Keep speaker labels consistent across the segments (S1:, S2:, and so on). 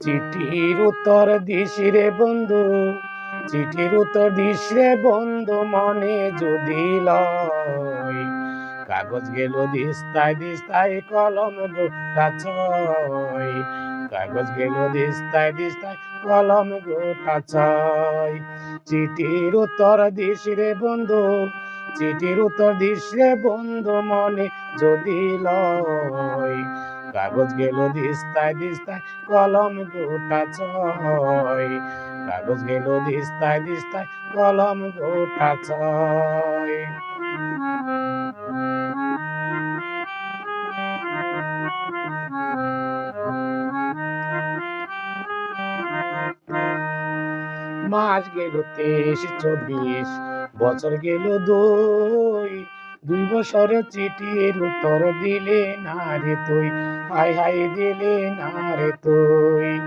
S1: চিঠির উত্তর দিস রে বন্ধু, চিঠির উত্তর দিস রে বন্ধু, মনে যদি লয়। কাগজ গেল দিস্তায় দিস্তায় কলম গোটা ছয়। কাগজ গেল দিস্তায় দিস্তায় কলম গোটা ছয়। চিঠির উত্তর দিস রে বন্ধু, চিঠির উত্তর দিস রে বন্ধু, মনে যদি লয়। কাগজ গেল দিস্তায় দিস্তায়, কলম গোটা ছয়। কাগজ গেল দিস্তায় দিস্তায়, কলম গোটা ছয়। মাস গেল তেইশ, চব্বিশ, বছর গেল দুই। দুই বছর চিঠির উত্তর দিলে, না রে তুই হাই হাই দিলে, না রে তুই।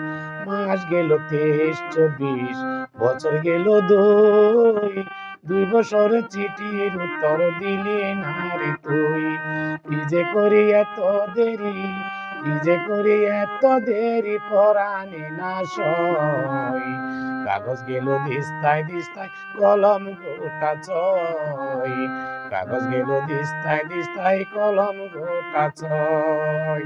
S1: মাস গেল তেইশ চব্বিশ, বছর গেল দুই। দুই বছর চিঠির উত্তর দিলে, না রে তুই, কি যে করি এত দেরি? যে করি এত দেরি পরাণে না সয় কাগজ গেল দিস্তায় দিস্তায়, কলম গোটা ছয়। কাগজ গেল দিস্তায় দিস্তায়, কলম গোটা ছয়।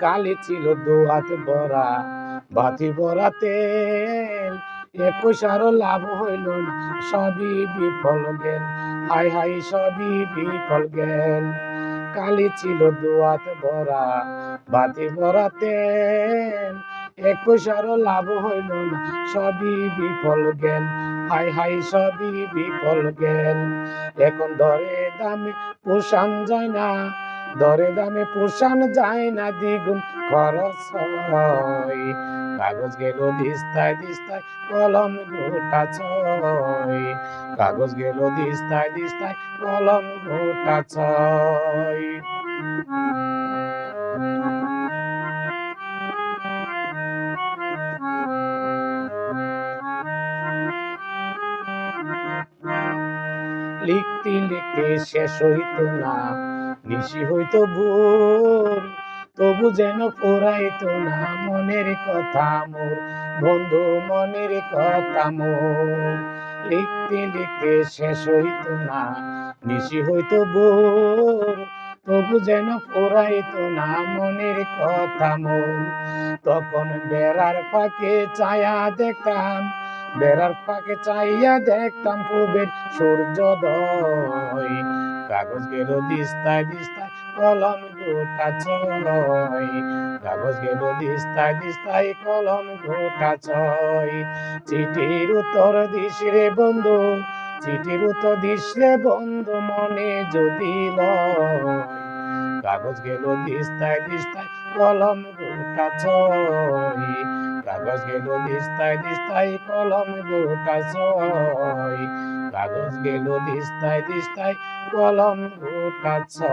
S1: কালি ছিল দু হাত ভরা বাতি ভরা তেল একুশ আরও লাভ হইল না, সবই বিফল গেল। হাই হাই সবই বিফল গেল। কালি ছিল দু হাত ভরা, বাতি ভরা তেল একুশ আরও লাভ হইল না, সবই বিফল গেল। হাই হাই সবই বিফল গেল। এখন ধরে দামে পোষান যায় না দরে দামে পোষান যায় না দ্বিগুণ খরচ হয়। কাগজ গেল দিস্তায় দিস্তায়, কলম গোটা ছয়। কাগজ গেল দিস্তায় দিস্তায়, কলম গোটা ছয়। লিখতে লিখতে শেষ হইতো না। নিশি হইতো ভোর, তবু যেন ফুরাইতো না মনের কথা মোর, বন্ধু মনের কথা মোর। লিখতে লিখতে শেষ হইতো না, নিশি হইতো ভোর, তবু যেন ফুরাইতো না মনের কথা মোর। তখন বেড়ার ফাঁকে ছায়া দেখতাম, বেড়ার ফাঁকে চাইয়া দেখতাম পূবের সূর্যোদয়। কাগজ গেল দিস্তায় দিস্তায় কলম গোটা ছয়। কাগজ গেল দিস্তায় দিস্তায় কলম গোটা ছয়। চিঠির উত্তর দিস রে বন্ধু, চিঠির উত্তর দিস রে বন্ধু, মনে যদি লয়। কাগজ গেল দিস্তায় দিস্তায় কলম গোটা ছয়। কাগজ গেল দিস্তায় দিস্তায় কলম গোটা ছয়। कागज गेलो दिस्दै दिस्दै कलम छ